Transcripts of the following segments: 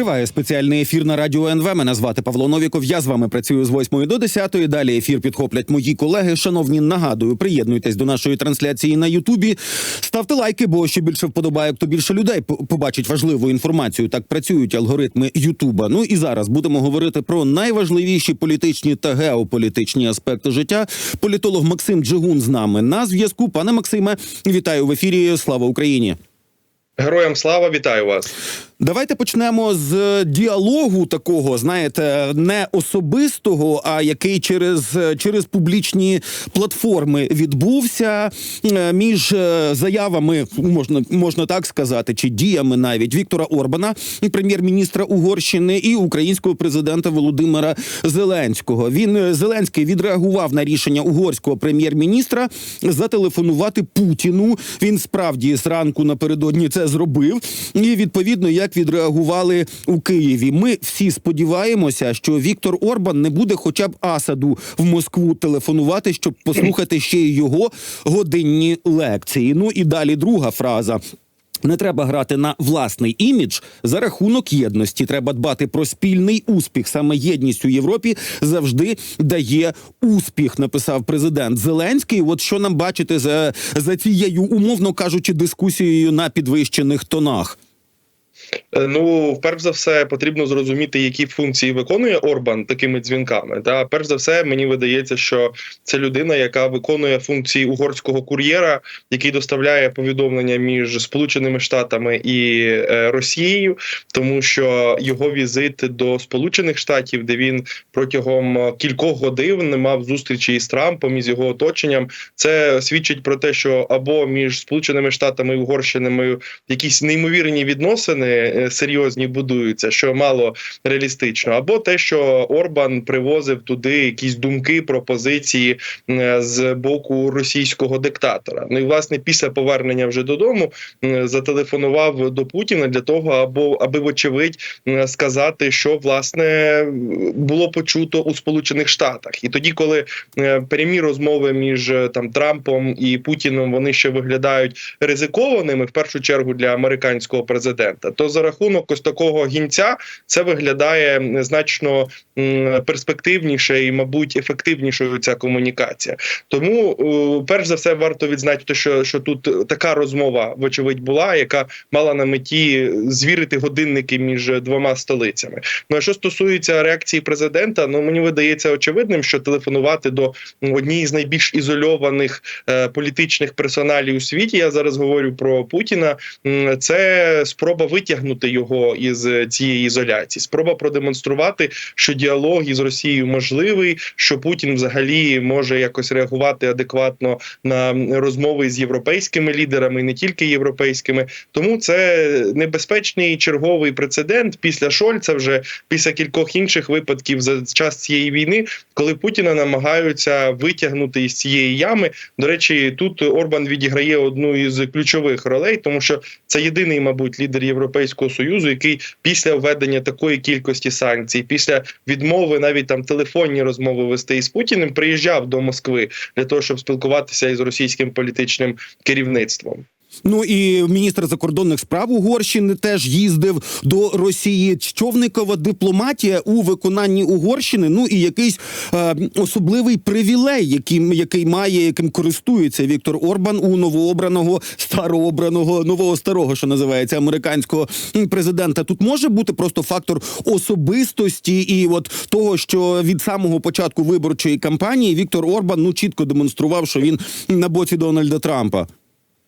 Триває спеціальний ефір на радіо НВ. Мене звати Павло Новіков. Я з вами працюю з 8 до 10. Далі ефір підхоплять мої колеги. Шановні, нагадую, приєднуйтесь до нашої трансляції на Ютубі. Ставте лайки, бо що більше вподобає, то більше людей побачить важливу інформацію. Так працюють алгоритми Ютуба. Ну і зараз будемо говорити про найважливіші політичні та геополітичні аспекти життя. Політолог Максим Джигун з нами на зв'язку. Пане Максиме, вітаю в ефірі. Слава Україні! Героям слава, вітаю вас. Давайте почнемо з діалогу такого, знаєте, не особистого, а який через, через публічні платформи відбувся е, між е, заявами, можна, можна так сказати, чи діями навіть Віктора Орбана, прем'єр-міністра Угорщини, і українського президента Володимира Зеленського. Він е, Зеленський відреагував на рішення угорського прем'єр-міністра зателефонувати Путіну. Він справді зранку напередодні це зробив. І відповідно, як відреагували у Києві. Ми всі сподіваємося, що Віктор Орбан не буде, хоча б Асаду в Москву телефонувати, щоб послухати ще й його годинні лекції. Ну і далі друга фраза. Не треба грати на власний імідж за рахунок єдності. Треба дбати про спільний успіх. Саме єдність у Європі завжди дає успіх. Написав президент Зеленський. От що нам бачити за, за цією, умовно кажучи, дискусією на підвищених тонах. Е, Ну, перш за все, потрібно зрозуміти, які функції виконує Орбан такими дзвінками. Та перш за все, мені видається, що це людина, яка виконує функції угорського кур'єра, який доставляє повідомлення між Сполученими Штатами і е, Росією, тому що його візит до Сполучених Штатів, де він протягом кількох годин не мав зустрічі із Трампом і з його оточенням, це свідчить про те, що або між Сполученими Штатами і Угорщиною якісь неймовірні відносини е, серйозні будуються, що мало реалістично, або те, що Орбан привозив туди якісь думки, пропозиції з боку російського диктатора. Ну і власне після повернення вже додому зателефонував до Путіна для того, або аби вочевидь сказати, що власне було почуто у Сполучених Штатах, і тоді, коли е, прямі розмови між е, там Трампом і Путіном вони ще виглядають ризикованими в першу чергу для американського президента, то за рахунок ось такого гінця це виглядає значно перспективніше і, мабуть, ефективнішою ця комунікація. Тому, е, перш за все, варто відзначити, що, що тут така розмова, вочевидь, була, яка мала на меті звірити годинники між двома столицями. Ну а що стосується реакції президента, ну мені видається очевидним, що телефонувати до однієї з найбільш ізольованих е, політичних персоналів у світі. Я зараз говорю про Путіна. Це спроба витягнути його із цієї ізоляції, спроба продемонструвати, що діалог із Росією можливий, що Путін взагалі може якось реагувати адекватно на розмови з європейськими лідерами, не тільки європейськими. Тому це небезпечний черговий прецедент після Шольца, вже після кількох інших випадків за час цієї війни, коли Путіна намагаються витягнути із цієї ями. До речі, тут Орбан відіграє одну із ключових ролей, тому що це єдиний, мабуть, лідер Європейського союзу, який після введення такої кількості санкцій, після відмови навіть там телефонні розмови вести із Путіним, приїжджав до Москви для того, щоб спілкуватися із російським політичним керівництвом. Ну і міністр закордонних справ Угорщини теж їздив до Росії. Човникова дипломатія у виконанні Угорщини. Ну і якийсь е, особливий привілей, яким який має, яким користується Віктор Орбан у новообраного старообраного нового старого, що називається американського президента. Тут може бути просто фактор особистості, і от того, що від самого початку виборчої кампанії Віктор Орбан ну чітко демонстрував, що він на боці Дональда Трампа.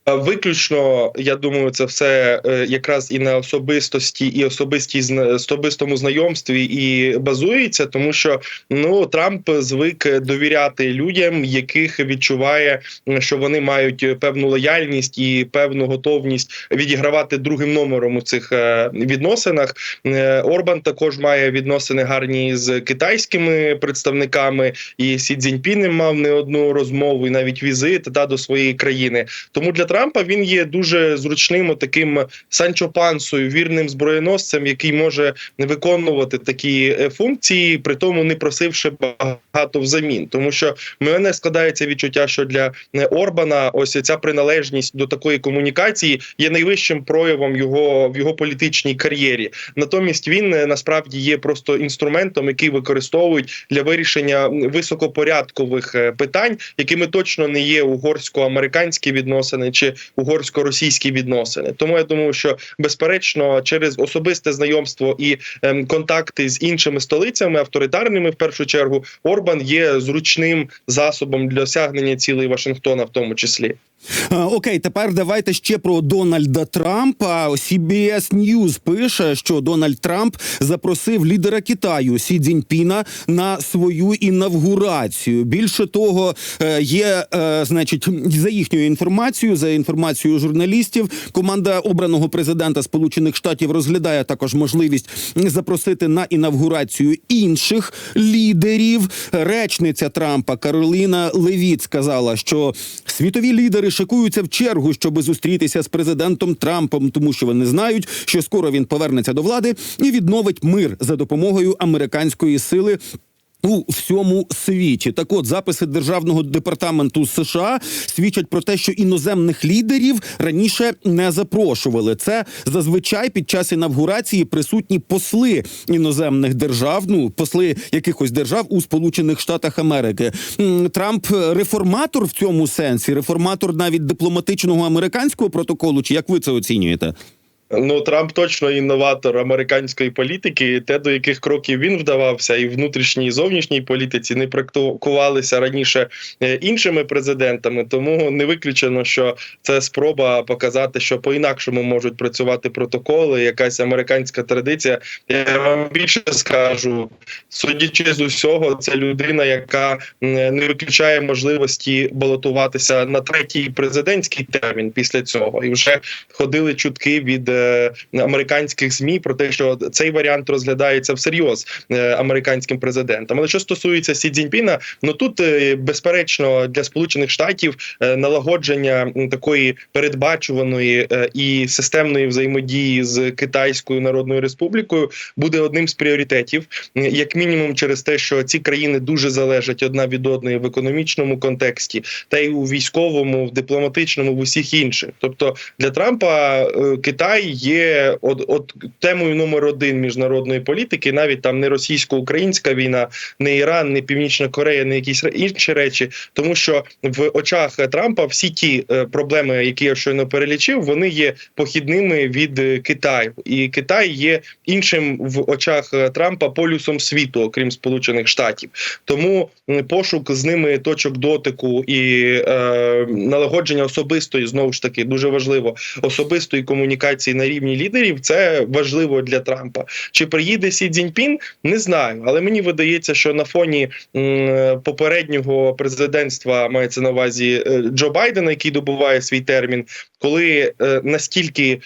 А Виключно, я думаю, це все е, якраз і на особистості, і особистій особистому знайомстві і базується, тому що ну Трамп звик довіряти людям, яких відчуває, що вони мають певну лояльність і певну готовність відігравати другим номером у цих е, відносинах. Е, Орбан також має відносини гарні з китайськими представниками, і Сі Цзіньпінем мав не одну розмову, і навіть візит та до своєї країни. Тому для Трампа він є дуже зручним таким Санчо Пансою, вірним зброєносцем, який може виконувати такі е, функції, при тому не просивши багато взамін. Тому що мене складається відчуття, що для е, Орбана ось ця приналежність до такої комунікації є найвищим проявом його в його політичній кар'єрі. Натомість він е, насправді є просто інструментом, який використовують для вирішення високопорядкових питань, якими точно не є угорсько-американські відносини чи угорсько-російські відносини. Тому я думаю, що безперечно через особисте знайомство і ем, контакти з іншими столицями, авторитарними в першу чергу, Орбан є зручним засобом для осягнення цілей Вашингтона, в тому числі. Е, Окей, тепер давайте ще про Дональда Трампа. CBS News пише, що Дональд Трамп запросив лідера Китаю Сі Цзіньпіна на свою інавгурацію. Більше того, е, є, е, значить, за їхньою інформацією, за інформацією журналістів, команда обраного президента Сполучених Штатів розглядає також можливість запросити на інавгурацію інших лідерів. Речниця Трампа Кароліна Левіт сказала, що світові лідери шикуються в чергу, щоб зустрітися з президентом Трампом, тому що вони знають, що скоро він повернеться до влади і відновить мир за допомогою американської сили. У всьому світі так, от записи державного департаменту США свідчать про те, що іноземних лідерів раніше не запрошували. Це зазвичай під час інавгурації присутні посли іноземних держав, ну посли якихось держав у Сполучених Штатах Америки. Трамп реформатор в цьому сенсі, реформатор навіть дипломатичного американського протоколу. Чи як ви це оцінюєте? Ну Трамп точно інноватор американської політики. Те, до яких кроків він вдавався, і внутрішній і зовнішній політиці не практикувалися раніше е, іншими президентами. Тому не виключено, що це спроба показати, що по-інакшому можуть працювати протоколи, якась американська традиція. Я вам більше скажу, судячи з усього, це людина, яка не виключає можливості балотуватися на третій президентський термін після цього, і вже ходили чутки від е, американських змі про те, що цей варіант розглядається всерйоз е, американським президентом. Але що стосується Сі Цзіньпіна, ну тут е, безперечно для сполучених штатів е, налагодження такої передбачуваної е, і системної взаємодії з Китайською Народною Республікою буде одним з пріоритетів, як мінімум, через те, що ці країни дуже залежать одна від одної в економічному контексті, та й у військовому, в дипломатичному, в усіх інших. Тобто для Трампа е, Китай є от, от темою номер один міжнародної політики, навіть там не російсько-українська війна, не Іран, не Північна Корея, не якісь інші речі, тому що в очах Трампа всі ті е, проблеми, які я щойно перелічив, вони є похідними від е, Китаю, і Китай є іншим в очах е, Трампа полюсом світу, окрім Сполучених Штатів. Тому пошук з ними точок дотику і е, налагодження особистої знову ж таки дуже важливо особистої комунікації на рівні лідерів. Це важливо для Трампа. Чи приїде Сі Цзіньпін? Не знаю, але мені видається, що на фоні попереднього президентства мається на увазі е, Джо Байдена, який добуває свій термін, коли е, настільки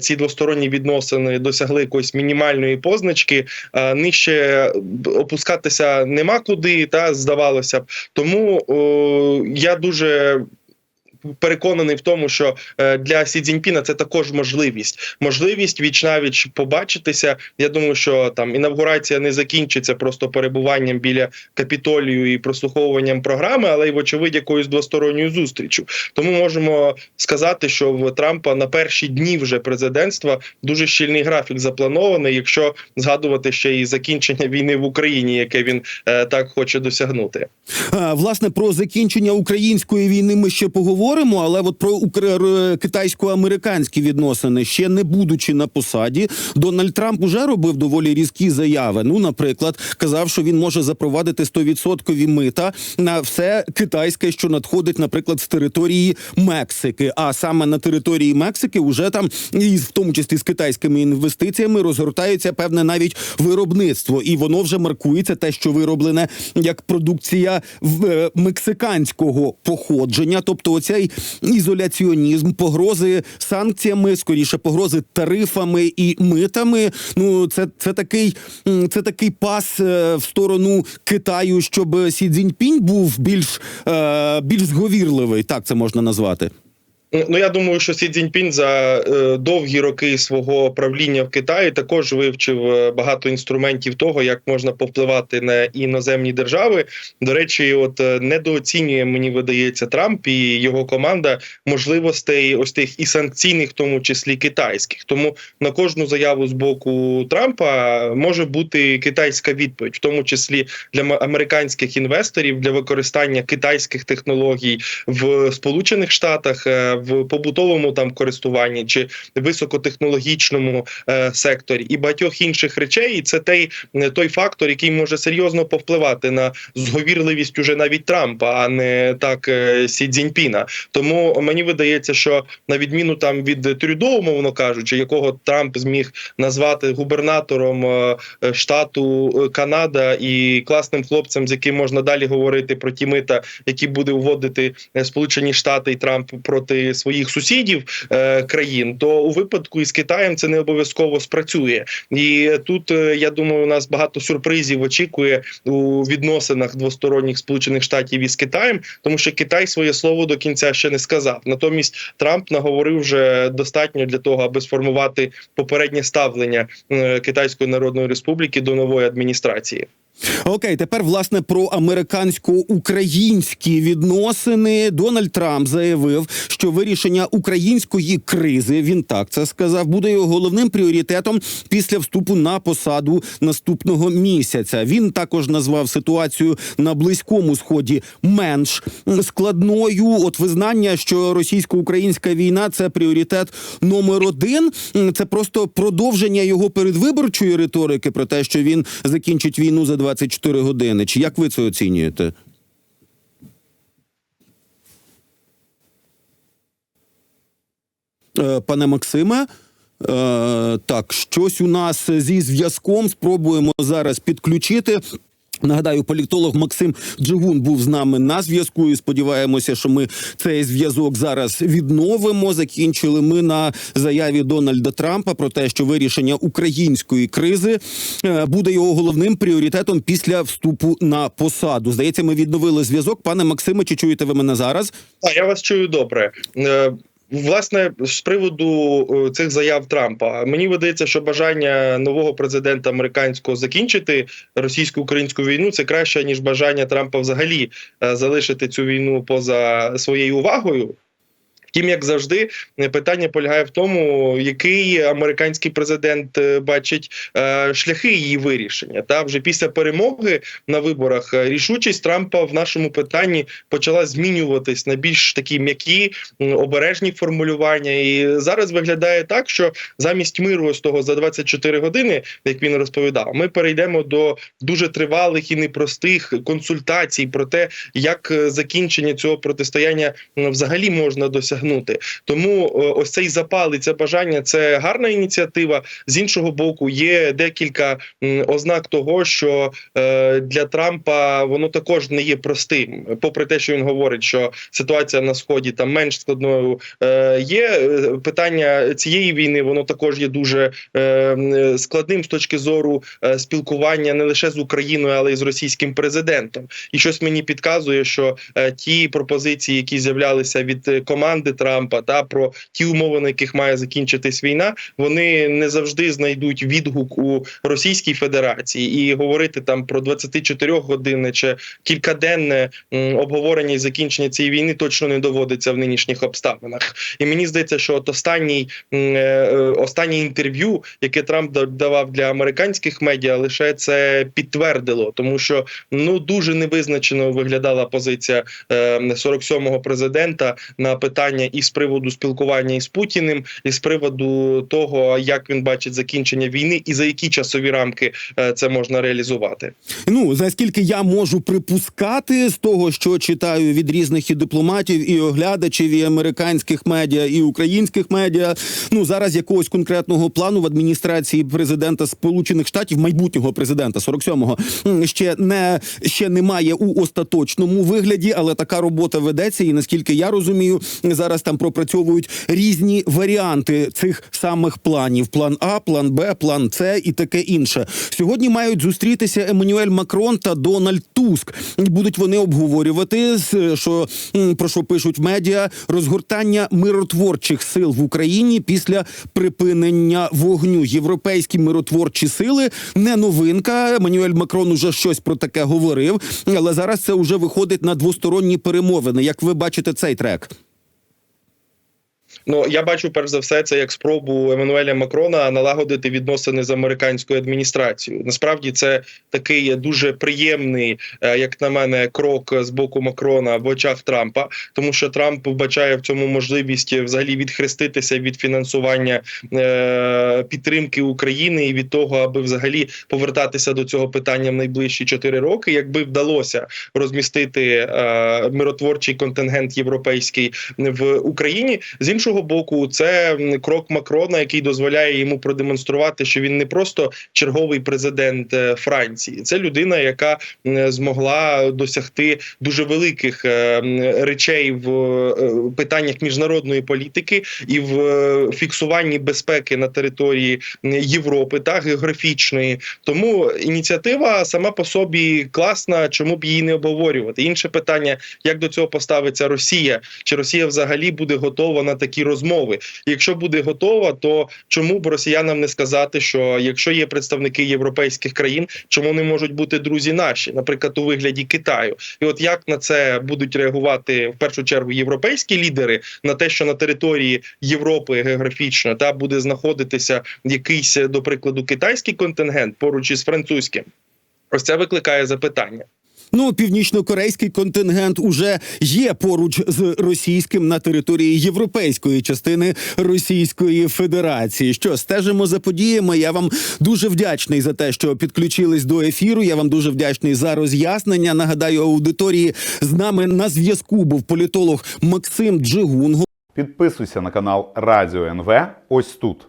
ці двосторонні відносини досягли якоїсь мінімальної позначки, е, нижче опускатися нема куди, та здавалося б. Тому о, я дуже. Переконаний в тому, що е, для Сі Цзіньпіна це також можливість. Можливість віч-навіч побачитися. Я думаю, що там інавгурація не закінчиться просто перебуванням біля капітолію і прослуховуванням програми, але й вочевидь якоюсь двосторонньою зустрічю. Тому можемо сказати, що в Трампа на перші дні вже президентства дуже щільний графік запланований, якщо згадувати ще і закінчення війни в Україні, яке він е, так хоче досягнути. Е, Власне, про закінчення української війни ми ще поговоримо, але от про китайсько-американські відносини, ще не будучи на посаді, Дональд Трамп уже робив доволі різкі заяви. Ну, наприклад, казав, що він може запровадити 100% мита на все китайське, що надходить, наприклад, з території Мексики. А саме на території Мексики вже там, і в тому числі з китайськими інвестиціями, розгортається певне навіть виробництво, і воно вже маркується те, що вироблене як продукція в- е, мексиканського походження. Тобто, оцей ізоляціонізм, погрози санкціями, скоріше погрози тарифами і митами. Ну це, це такий це такий пас е, в сторону Китаю, щоб Сі Цзіньпінь був більш, е, більш зговірливий, так це можна назвати. Ну я думаю, що Сі Цзіньпін за е, довгі роки свого правління в Китаї також вивчив е, багато інструментів того, як можна повпливати на іноземні держави. До речі, от е, недооцінює мені видається Трамп і його команда можливостей ось тих і санкційних, в тому числі китайських. Тому на кожну заяву з боку Трампа може бути китайська відповідь, в тому числі для американських інвесторів для використання китайських технологій в Сполучених Штатах е, в побутовому там користуванні чи високотехнологічному е, секторі і багатьох інших речей. І це той, е, той фактор, який може серйозно повпливати на зговірливість уже навіть Трампа, а не так е, Сі Цзіньпіна. Тому мені видається, що на відміну там від Трюдо, умовно кажучи, якого Трамп зміг назвати губернатором е, е, штату е, Канада і класним хлопцем, з яким можна далі говорити про ті мита, які буде вводити Сполучені Штати і Трамп проти своїх сусідів е, країн, то у випадку із Китаєм це не обов'язково спрацює. І тут е, я думаю, у нас багато сюрпризів очікує у відносинах двосторонніх Сполучених Штатів із Китаєм, тому що Китай своє слово до кінця ще не сказав. Натомість Трамп наговорив вже достатньо для того, аби сформувати попереднє ставлення е, Китайської Народної Республіки до нової адміністрації. Окей, тепер власне про американсько-українські відносини. Дональд Трамп заявив, що вирішення української кризи він так це сказав, буде його головним пріоритетом після вступу на посаду наступного місяця. Він також назвав ситуацію на близькому сході менш складною. От визнання, що російсько-українська війна це пріоритет номер один. Це просто продовження його передвиборчої риторики про те, що він закінчить війну за 24 години. Чи як ви це оцінюєте? Е, Пане Максиме, е, так, щось у нас зі зв'язком. Спробуємо зараз підключити. Нагадаю, політолог Максим Джигун був з нами на зв'язку. і Сподіваємося, що ми цей зв'язок зараз відновимо. Закінчили ми на заяві Дональда Трампа про те, що вирішення української кризи е, буде його головним пріоритетом після вступу на посаду. Здається, ми відновили зв'язок. Пане Максиме, чи чуєте ви мене зараз? А я вас чую добре. Власне, з приводу е, цих заяв Трампа, мені видається, що бажання нового президента американського закінчити російсько-українську війну це краще ніж бажання Трампа взагалі е, залишити цю війну поза своєю увагою. Втім, як завжди, е, питання полягає в тому, який американський президент е, бачить е, шляхи її вирішення. Та вже після перемоги на виборах рішучість Трампа в нашому питанні почала змінюватись на більш такі м'які обережні формулювання. І зараз виглядає так, що замість миру ось того за 24 години, як він розповідав, ми перейдемо до дуже тривалих і непростих консультацій про те, як закінчення цього протистояння взагалі можна досягнути. Тому е, ось цей запал і це бажання це гарна ініціатива. З іншого боку, є декілька ознак того, що е, для Трампа воно також не є простим, попри те, що він говорить, що ситуація на сході там менш складною е, є. Питання цієї війни воно також є дуже складним з точки зору спілкування не лише з Україною, але й з російським президентом. І щось мені підказує, що ті пропозиції, які з'являлися від команди Трампа, та про ті умови, на яких має закінчитись війна, вони не завжди знайдуть відгук у Російській Федерації і говорити там про 24 години чи кількаденне обговорення і закінчення цієї війни точно не доводиться в нинішніх обставинах. І мені здається, що от останній е, е, останнє інтерв'ю, яке Трамп да- давав для американських медіа, лише це підтвердило, тому що ну дуже невизначено виглядала позиція е, 47-го президента на питання і з приводу спілкування із Путіним, і з приводу того, як він бачить закінчення війни, і за які часові рамки е, це можна реалізувати. Ну наскільки я можу припускати з того, що читаю від різних і дипломатів, і оглядачів, і американських медіа, і українських медіа. Ну зараз якогось конкретного плану в адміністрації президента Сполучених Штатів, майбутнього президента 47-го, ще не ще немає у остаточному вигляді, але така робота ведеться. І наскільки я розумію, зараз. Зараз там пропрацьовують різні варіанти цих самих планів: план А, план Б, план С і таке інше. Сьогодні мають зустрітися Еммануель Макрон та Дональд Туск. Будуть вони обговорювати що про що пишуть медіа розгортання миротворчих сил в Україні після припинення вогню. Європейські миротворчі сили не новинка. Еммануель Макрон уже щось про таке говорив, але зараз це вже виходить на двосторонні перемовини. Як ви бачите цей трек? Ну я бачу перш за все це як спробу Еммануеля Макрона налагодити відносини з американською адміністрацією. Насправді це такий дуже приємний, е, як на мене, крок з боку Макрона в очах Трампа, тому що Трамп вбачає в цьому можливість взагалі відхреститися від фінансування е, підтримки України і від того, аби взагалі повертатися до цього питання в найближчі 4 роки. Якби вдалося розмістити е, миротворчий контингент європейський в Україні, з іншого боку, це крок Макрона, який дозволяє йому продемонструвати, що він не просто черговий президент е, Франції, це людина, яка змогла досягти дуже великих е, речей в е, питаннях міжнародної політики і в фіксуванні безпеки на території Європи та географічної. Тому ініціатива сама по собі класна. Чому б її не обговорювати? Інше питання, як до цього поставиться Росія, чи Росія взагалі буде готова на такі розмови? Якщо буде готова, то чому б росіянам не сказати, що якщо є представники європейських країн, чому не можуть бути друзі наші, наприклад, у вигляді Китаю? І от як на це будуть реагувати в першу чергу європейські лідери на те, що на території Європи географічно та буде знаходитися якийсь, до прикладу, китайський контингент поруч із французьким? Ось це викликає запитання. Ну, північно-корейський контингент уже є поруч з російським на території європейської частини Російської Федерації. Що стежимо за подіями? Я вам дуже вдячний за те, що підключились до ефіру. Я вам дуже вдячний за роз'яснення. Нагадаю, аудиторії з нами на зв'язку був політолог Максим Джигун. Підписуйся на канал Радіо НВ ось тут.